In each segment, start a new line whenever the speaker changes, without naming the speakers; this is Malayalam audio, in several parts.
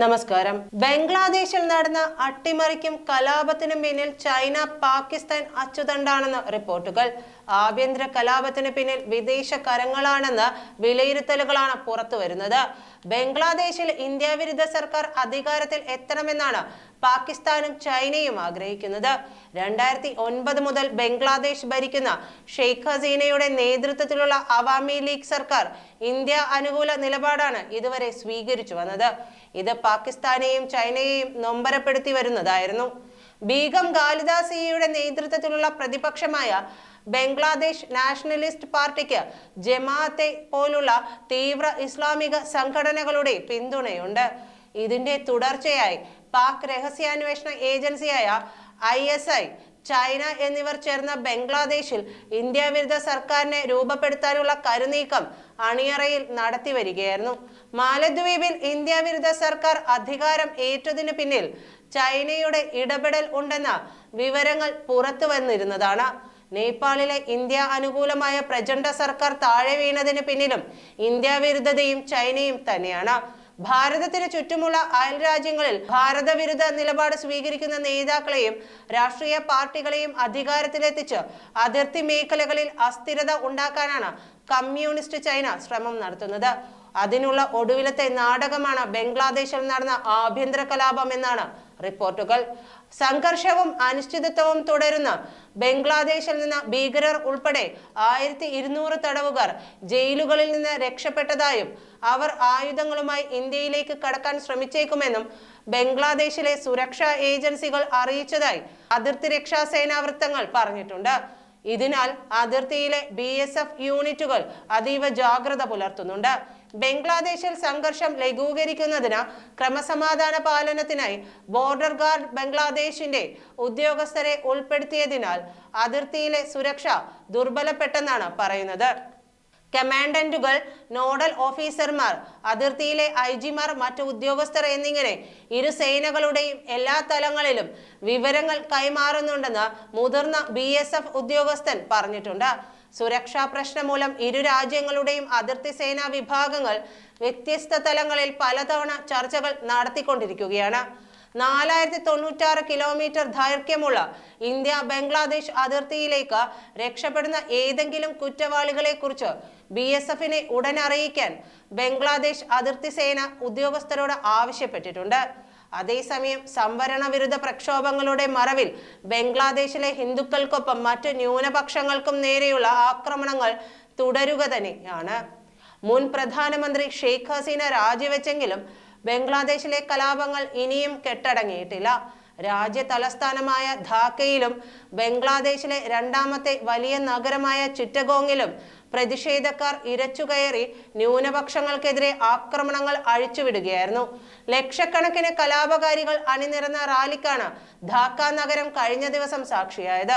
നമസ്കാരം. ബംഗ്ലാദേശിൽ നടന്ന അട്ടിമറിക്കും കലാപത്തിനും പിന്നിൽ ചൈന പാകിസ്ഥാൻ അച്ചുതണ്ടാണെന്ന് റിപ്പോർട്ടുകൾ. ആഭ്യന്തര കലാപത്തിന് പിന്നിൽ വിദേശ കരങ്ങളാണെന്ന് വിലയിരുത്തലുകളാണ് പുറത്തുവരുന്നത്. ബംഗ്ലാദേശിൽ ഇന്ത്യ വിരുദ്ധ സർക്കാർ അധികാരത്തിൽ എത്തണമെന്നാണ് പാകിസ്ഥാനും ചൈനയും ആഗ്രഹിക്കുന്നത്. രണ്ടായിരത്തി ഒൻപത് മുതൽ ബംഗ്ലാദേശ് ഭരിക്കുന്ന ഷെയ്ഖ് ഹസീനയുടെ നേതൃത്വത്തിലുള്ള അവാമി ലീഗ് സർക്കാർ ഇന്ത്യ അനുകൂല നിലപാടാണ് ഇതുവരെ സ്വീകരിച്ചു വന്നത്. ഇത് പാകിസ്ഥാനെയും ചൈനയെയും നൊമ്പരപ്പെടുത്തി വരുന്നതായിരുന്നു. ബീഗം ഖാലിദാസിയുടെ നേതൃത്വത്തിലുള്ള പ്രതിപക്ഷമായ ബംഗ്ലാദേശ് നാഷണലിസ്റ്റ് പാർട്ടിക്ക് ജമാഅത്തെ പോലുള്ള തീവ്ര ഇസ്ലാമിക സംഘടനകളുടെ പിന്തുണയുണ്ട്. ഇതിന്റെ തുടർച്ചയായി പാക് രഹസ്യാന്വേഷണ ഏജൻസിയായ ഐ എസ് ഐ ചൈന എന്നിവർ ചേർന്ന ബംഗ്ലാദേശിൽ ഇന്ത്യ വിരുദ്ധ സർക്കാരിനെ രൂപപ്പെടുത്താനുള്ള കരുനീക്കം അണിയറയിൽ നടത്തി വരികയായിരുന്നു മാലദ്വീപിൽ ഇന്ത്യ വിരുദ്ധ സർക്കാർ അധികാരം ഏറ്റതിന് പിന്നിൽ ചൈനയുടെ ഇടപെടൽ ഉണ്ടെന്ന വിവരങ്ങൾ പുറത്തു വന്നിരുന്നതാണ്. നേപ്പാളിലെ ഇന്ത്യ അനുകൂലമായ പ്രചണ്ഡ സർക്കാർ താഴെ വീണതിന് പിന്നിലും ഇന്ത്യ വിരുദ്ധതയും ചൈനയും തന്നെയാണ്. ഭാരതത്തിന് ചുറ്റുമുള്ള അയൽ രാജ്യങ്ങളിൽ ഭാരതവിരുദ്ധ നിലപാട് സ്വീകരിക്കുന്ന നേതാക്കളെയും രാഷ്ട്രീയ പാർട്ടികളെയും അധികാരത്തിലെത്തിച്ച് അതിർത്തി മേഖലകളിൽ അസ്ഥിരത ഉണ്ടാക്കാനാണ് കമ്മ്യൂണിസ്റ്റ് ചൈന ശ്രമം നടത്തുന്നത്. അതിനുള്ള ഒടുവിലത്തെ നാടകമാണ് ബംഗ്ലാദേശിൽ നടന്ന ആഭ്യന്തര കലാപം എന്നാണ് റിപ്പോർട്ടുകൾ. സംഘർഷവും അനിശ്ചിതത്വവും തുടരുന്ന ബംഗ്ലാദേശിൽ നിന്ന് ഭീകരർ ഉൾപ്പെടെ ആയിരത്തി ഇരുന്നൂറ് തടവുകാർ ജയിലുകളിൽ നിന്ന് രക്ഷപ്പെട്ടതായും അവർ ആയുധങ്ങളുമായി ഇന്ത്യയിലേക്ക് കടക്കാൻ ശ്രമിച്ചേക്കുമെന്നും ബംഗ്ലാദേശിലെ സുരക്ഷാ ഏജൻസികൾ അറിയിച്ചതായി അതിർത്തി രക്ഷാ സേനാ വൃത്തങ്ങൾ പറഞ്ഞിട്ടുണ്ട്. ഇതിനാൽ അതിർത്തിയിലെ ബി എസ് എഫ് യൂണിറ്റുകൾ അതീവ ജാഗ്രത പുലർത്തുന്നുണ്ട്. ബംഗ്ലാദേശിൽ സംഘർഷം ലഘൂകരിക്കുന്നതിന് ക്രമസമാധാന പാലനത്തിനായി ബോർഡർ ഗാർഡ് ബംഗ്ലാദേശിന്റെ ഉദ്യോഗസ്ഥരെ ഉൾപ്പെടുത്തിയതിനാൽ അതിർത്തിയിലെ സുരക്ഷ ദുർബലപ്പെട്ടെന്നാണ് പറയുന്നത്. കമാൻഡന്റുകൾ നോഡൽ ഓഫീസർമാർ അതിർത്തിയിലെ ഐ ജിമാർ മറ്റു ഉദ്യോഗസ്ഥർ എന്നിങ്ങനെ ഇരു സേനകളുടെയും എല്ലാ തലങ്ങളിലും വിവരങ്ങൾ കൈമാറുന്നുണ്ടെന്ന് മുതിർന്ന ബി ഉദ്യോഗസ്ഥൻ പറഞ്ഞിട്ടുണ്ട്. സുരക്ഷാ പ്രശ്നം മൂലം ഇരു രാജ്യങ്ങളുടെയും അതിർത്തി സേനാ വിഭാഗങ്ങൾ വ്യത്യസ്ത തലങ്ങളിൽ പലതവണ ചർച്ചകൾ നടത്തിക്കൊണ്ടിരിക്കുകയാണ്. നാലായിരത്തി തൊണ്ണൂറ്റാറ് കിലോമീറ്റർ ദൈർഘ്യമുള്ള ഇന്ത്യ ബംഗ്ലാദേശ് അതിർത്തിയിലേക്ക് രക്ഷപ്പെടുന്ന ഏതെങ്കിലും കുറ്റവാളികളെ കുറിച്ച് ബി എസ് എഫിനെ ഉടൻ അറിയിക്കാൻ ബംഗ്ലാദേശ് അതിർത്തി സേന ഉദ്യോഗസ്ഥരോട് ആവശ്യപ്പെട്ടിട്ടുണ്ട്. അതേസമയം സംവരണ വിരുദ്ധ പ്രക്ഷോഭങ്ങളുടെ മറവിൽ ബംഗ്ലാദേശിലെ ഹിന്ദുക്കൾക്കൊപ്പം മറ്റ് ന്യൂനപക്ഷങ്ങൾക്കും നേരെയുള്ള ആക്രമണങ്ങൾ തുടരുക തന്നെയാണ്. മുൻ പ്രധാനമന്ത്രി ഷെയ്ഖ് ഹസീന രാജിവെച്ചെങ്കിലും ബംഗ്ലാദേശിലെ കലാപങ്ങൾ ഇനിയും കെട്ടടങ്ങിയിട്ടില്ല. രാജ്യ തലസ്ഥാനമായ ധാക്കയിലും ബംഗ്ലാദേശിലെ രണ്ടാമത്തെ വലിയ നഗരമായ ചിറ്റഗോങ്ങിലും പ്രതിഷേധക്കാർ ഇരച്ചുകയറി ന്യൂനപക്ഷങ്ങൾക്കെതിരെ ആക്രമണങ്ങൾ അഴിച്ചുവിടുകയായിരുന്നു. ലക്ഷക്കണക്കിന് കലാപകാരികൾ അണിനിരന്ന റാലിക്കാണ് ധാക്ക നഗരം കഴിഞ്ഞ ദിവസം സാക്ഷിയായത്.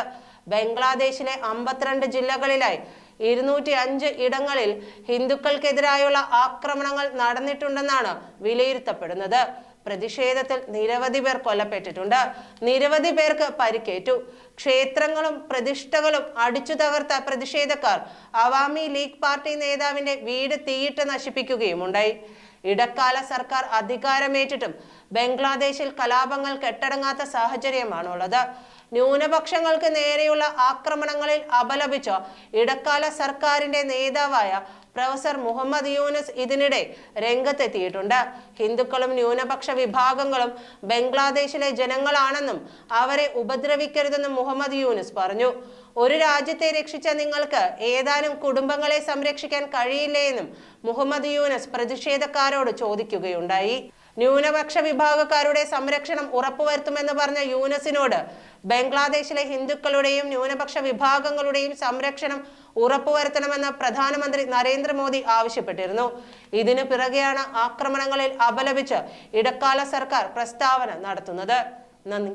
ബംഗ്ലാദേശിലെ അമ്പത്തിരണ്ട് ജില്ലകളിലായി ഇരുന്നൂറ്റി അഞ്ച് ഇടങ്ങളിൽ ഹിന്ദുക്കൾക്കെതിരായുള്ള ആക്രമണങ്ങൾ നടന്നിട്ടുണ്ടെന്നാണ് വിലയിരുത്തപ്പെടുന്നത്. പ്രതിഷേധത്തിൽ നിരവധി പേർ കൊല്ലപ്പെട്ടിട്ടുണ്ട്. നിരവധി പേർക്ക് പരിക്കേറ്റു. ക്ഷേത്രങ്ങളും പ്രതിഷ്ഠകളും അടിച്ചു തകർത്ത പ്രതിഷേധക്കാർ അവാമി ലീഗ് പാർട്ടി നേതാവിന്റെ വീട് തീയിട്ട് നശിപ്പിക്കുകയുമുണ്ടായി. ഇടക്കാല സർക്കാർ അധികാരമേറ്റിട്ടും ബംഗ്ലാദേശിൽ കലാപങ്ങൾ കെട്ടടങ്ങാത്ത സാഹചര്യമാണുള്ളത്. ന്യൂനപക്ഷങ്ങൾക്ക് നേരെയുള്ള ആക്രമണങ്ങളിൽ അപലപിച്ച ഇടക്കാല സർക്കാരിന്റെ നേതാവായ പ്രൊഫസർ മുഹമ്മദ് യൂനസ് ഇതിനിടെ രംഗത്തെത്തിയിട്ടുണ്ട്. ഹിന്ദുക്കളും ന്യൂനപക്ഷ വിഭാഗങ്ങളും ബംഗ്ലാദേശിലെ ജനങ്ങളാണെന്നും അവരെ ഉപദ്രവിക്കരുതെന്നും മുഹമ്മദ് യൂനസ് പറഞ്ഞു. ഒരു രാജ്യത്തെ രക്ഷിച്ച നിങ്ങൾക്ക് ഏതാനും കുടുംബങ്ങളെ സംരക്ഷിക്കാൻ കഴിയില്ലേ എന്നും മുഹമ്മദ് യൂനസ് പ്രതിഷേധക്കാരോട് ചോദിക്കുകയുണ്ടായി. ന്യൂനപക്ഷ വിഭാഗക്കാരുടെ സംരക്ഷണം ഉറപ്പുവരുത്തുമെന്ന് പറഞ്ഞ യൂനസിനോട് ബംഗ്ലാദേശിലെ ഹിന്ദുക്കളുടെയും ന്യൂനപക്ഷ വിഭാഗങ്ങളുടെയും സംരക്ഷണം ഉറപ്പുവരുത്തണമെന്ന് പ്രധാനമന്ത്രി നരേന്ദ്രമോദി ആവശ്യപ്പെട്ടിരുന്നു. ഇതിനു പിറകെയാണ് ആക്രമണങ്ങളിൽ അപലപിച്ച് ഇടക്കാല സർക്കാർ പ്രസ്താവന നടത്തുന്നത്. നന്ദി.